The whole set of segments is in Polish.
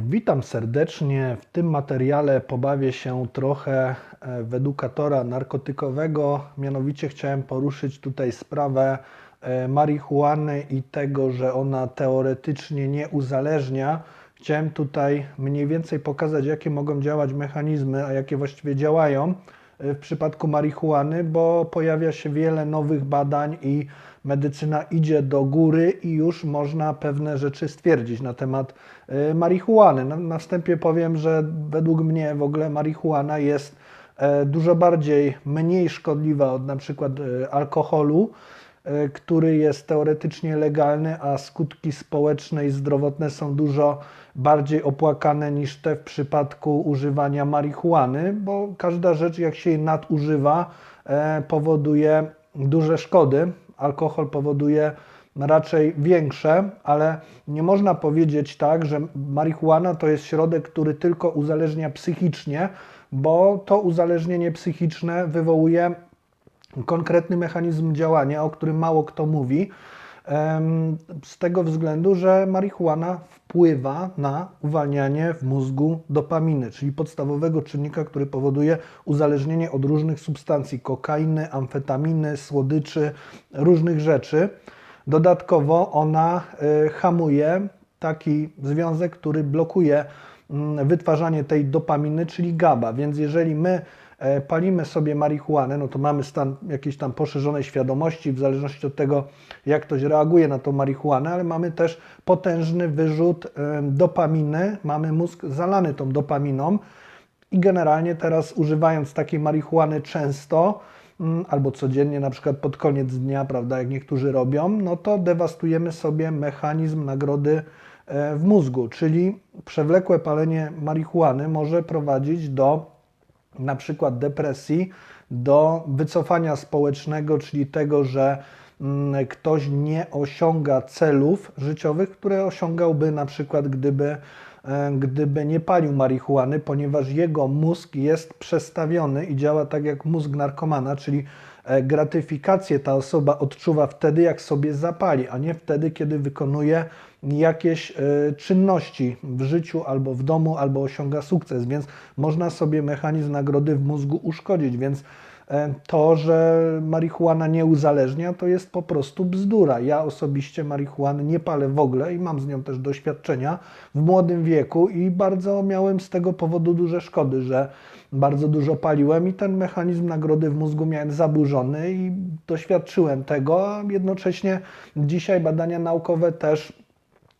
Witam serdecznie. W tym materiale pobawię się trochę e, w edukatora narkotykowego. Mianowicie chciałem poruszyć tutaj sprawę e, marihuany i tego, że ona teoretycznie nie uzależnia. Chciałem tutaj mniej więcej pokazać, jakie mogą działać mechanizmy, a jakie właściwie działają w przypadku marihuany, bo pojawia się wiele nowych badań i medycyna idzie do góry i już można pewne rzeczy stwierdzić na temat e, marihuany. Na, na wstępie powiem, że według mnie w ogóle marihuana jest e, dużo bardziej mniej szkodliwa od na przykład e, alkoholu, który jest teoretycznie legalny, a skutki społeczne i zdrowotne są dużo bardziej opłakane niż te w przypadku używania marihuany, bo każda rzecz, jak się jej nadużywa, e, powoduje duże szkody. Alkohol powoduje raczej większe, ale nie można powiedzieć tak, że marihuana to jest środek, który tylko uzależnia psychicznie, bo to uzależnienie psychiczne wywołuje konkretny mechanizm działania, o którym mało kto mówi, z tego względu, że marihuana wpływa na uwalnianie w mózgu dopaminy, czyli podstawowego czynnika, który powoduje uzależnienie od różnych substancji kokainy, amfetaminy, słodyczy, różnych rzeczy. Dodatkowo ona y, hamuje taki związek, który blokuje mm, wytwarzanie tej dopaminy, czyli GABA. Więc jeżeli my palimy sobie marihuanę, no to mamy stan jakiejś tam poszerzonej świadomości, w zależności od tego, jak ktoś reaguje na tą marihuanę, ale mamy też potężny wyrzut e, dopaminy, mamy mózg zalany tą dopaminą. I generalnie teraz używając takiej marihuany często, mm, albo codziennie, na przykład pod koniec dnia, prawda, jak niektórzy robią, no to dewastujemy sobie mechanizm nagrody e, w mózgu, czyli przewlekłe palenie marihuany może prowadzić do na przykład depresji, do wycofania społecznego, czyli tego, że mm, ktoś nie osiąga celów życiowych, które osiągałby na przykład gdyby, gdyby nie palił marihuany, ponieważ jego mózg jest przestawiony i działa tak jak mózg narkomana, czyli e, gratyfikację ta osoba odczuwa wtedy, jak sobie zapali, a nie wtedy, kiedy wykonuje jakieś e, czynności w życiu albo w domu, albo osiąga sukces, więc można sobie mechanizm nagrody w mózgu uszkodzić, więc e, to, że marihuana nie uzależnia, to jest po prostu bzdura. Ja osobiście marihuany nie palę w ogóle i mam z nią też doświadczenia w młodym wieku i bardzo miałem z tego powodu duże szkody, że bardzo dużo paliłem i ten mechanizm nagrody w mózgu miałem zaburzony i doświadczyłem tego, a jednocześnie dzisiaj badania naukowe też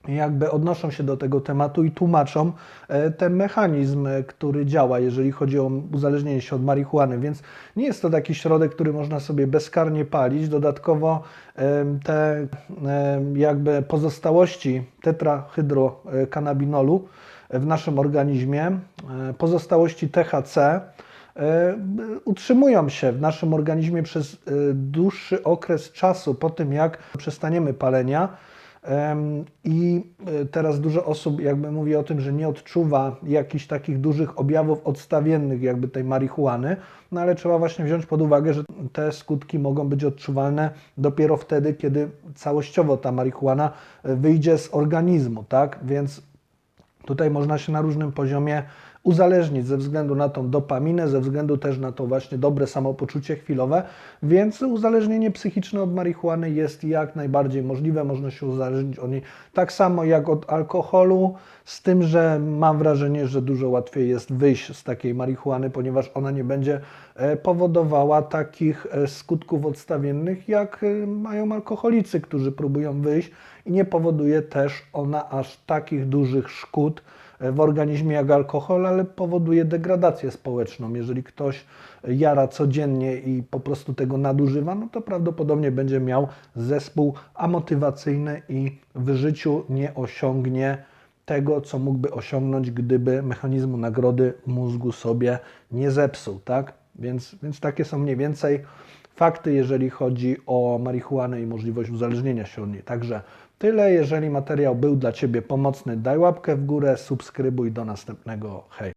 jakby odnoszą się do tego tematu i tłumaczą e, ten mechanizm, e, który działa, jeżeli chodzi o uzależnienie się od marihuany. Więc nie jest to taki środek, który można sobie bezkarnie palić. Dodatkowo te jakby pozostałości tetrahydrokanabinolu w naszym organizmie, e, pozostałości THC, e, utrzymują się w naszym organizmie przez e, dłuższy okres czasu po tym, jak przestaniemy palenia. I e, teraz dużo osób jakby mówi o tym, że nie odczuwa jakichś takich dużych objawów odstawiennych jakby tej marihuany, no ale trzeba właśnie wziąć pod uwagę, że te skutki mogą być odczuwalne dopiero wtedy, kiedy całościowo ta marihuana e, wyjdzie z organizmu, tak? Więc Tutaj można się na różnym poziomie uzależnić ze względu na tą dopaminę, ze względu też na to właśnie dobre samopoczucie chwilowe, więc uzależnienie psychiczne od marihuany jest jak najbardziej możliwe, można się uzależnić od niej tak samo jak od alkoholu, z tym, że mam wrażenie, że dużo łatwiej jest wyjść z takiej marihuany, ponieważ ona nie będzie e, powodowała takich e, skutków odstawiennych, jak e, mają alkoholicy, którzy próbują wyjść i nie powoduje też ona aż takich dużych szkód w organizmie jak alkohol, ale powoduje degradację społeczną. Jeżeli ktoś jara codziennie i po prostu tego nadużywa, no to prawdopodobnie będzie miał zespół amotywacyjny i w życiu nie osiągnie tego, co mógłby osiągnąć, gdyby mechanizmu nagrody mózgu sobie nie zepsuł, tak? Więc, więc takie są mniej więcej fakty, jeżeli chodzi o marihuanę i możliwość uzależnienia się od niej. Także tyle. Jeżeli materiał był dla Ciebie pomocny, daj łapkę w górę, subskrybuj. Do następnego. Hej.